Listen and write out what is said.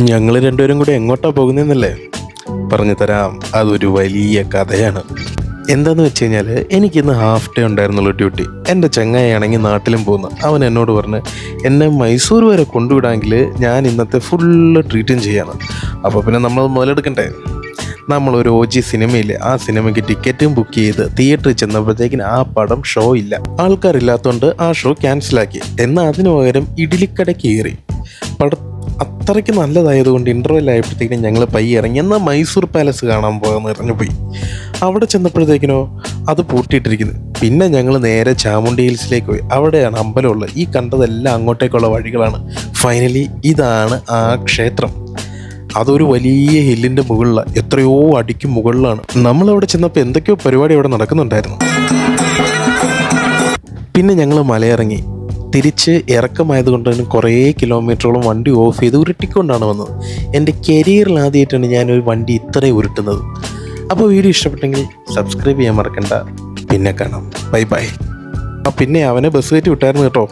ഞങ്ങൾ രണ്ടുപേരും കൂടി എങ്ങോട്ടാ പോകുന്നതെന്നല്ലേ പറഞ്ഞു തരാം. അതൊരു വലിയ കഥയാണ്. എന്താന്ന് വെച്ച് കഴിഞ്ഞാൽ എനിക്കിന്ന് ഹാഫ് ഡേ ഉണ്ടായിരുന്നുള്ളൂ ഡ്യൂട്ടി എന്റെ ചങ്ങായാണെങ്കിൽ നാട്ടിലും പോകുന്നു. അവൻ എന്നോട് പറഞ്ഞ് എന്നെ മൈസൂർ വരെ കൊണ്ടുവിടാമെങ്കിൽ ഞാൻ ഇന്നത്തെ ഫുള്ള് ട്രീറ്റും ചെയ്യാണ്. അപ്പോൾ പിന്നെ നമ്മൾ മുതലെടുക്കണ്ടേ? നമ്മളൊരു ഒ ജി സിനിമയില്ലേ ആ സിനിമയ്ക്ക് ടിക്കറ്റും ബുക്ക് ചെയ്ത് തിയേറ്ററിൽ ചെന്നപ്പോഴത്തേക്കിന് ആ പടം ഷോ ഇല്ല. ആൾക്കാരില്ലാത്തതുകൊണ്ട് ആ ഷോ ക്യാൻസലാക്കി എന്നാൽ അതിനു പകരം ഇഡ്ഡലിക്കട കയറി. പട അത്രയ്ക്ക് നല്ലതായതുകൊണ്ട് ഇന്റർവെൽ ആയപ്പോഴത്തേക്കിനും ഞങ്ങൾ പൈ ഇറങ്ങി. എന്നാൽ മൈസൂർ പാലസ് കാണാൻ പോകാമെന്ന് ഇറങ്ങി പോയി. അവിടെ ചെന്നപ്പോഴത്തേക്കിനോ അത് പൂട്ടിയിട്ടിരിക്കുന്നു. പിന്നെ ഞങ്ങൾ നേരെ ചാമുണ്ടി ഹിൽസിലേക്ക് പോയി. അവിടെയാണ് അമ്പലമുള്ളത് ഈ കണ്ടതെല്ലാം അങ്ങോട്ടേക്കുള്ള വഴികളാണ്. ഫൈനലി ഇതാണ് ആ ക്ഷേത്രം. അതൊരു വലിയ ഹില്ലിന്റെ മുകളിലാണ് എത്രയോ അടിക്ക് മുകളിലാണ്. നമ്മളവിടെ ചെന്നപ്പോൾ എന്തൊക്കെയോ പരിപാടി അവിടെ നടക്കുന്നുണ്ടായിരുന്നു. പിന്നെ ഞങ്ങൾ മലയിറങ്ങി. തിരിച്ച് ഇറക്കമായതുകൊണ്ട് തന്നെ കുറേ കിലോമീറ്ററോളം വണ്ടി ഓഫ് ചെയ്ത് ഉരുട്ടിക്കൊണ്ടാണ് വന്നത്. എന്റെ കരിയറിൽ ആദ്യമായിട്ടാണ് ഞാൻ ഒരു വണ്ടി ഇത്രയും ഉരുട്ടുന്നത്. അപ്പോൾ വീഡിയോ ഇഷ്ടപ്പെട്ടെങ്കിൽ സബ്സ്ക്രൈബ് ചെയ്യാൻ മറക്കണ്ട. പിന്നെ കാണാം. ബൈ ബൈ ആ പിന്നെ അവനെ ബസ് കയറ്റി വിട്ടായിരുന്നു കേട്ടോ.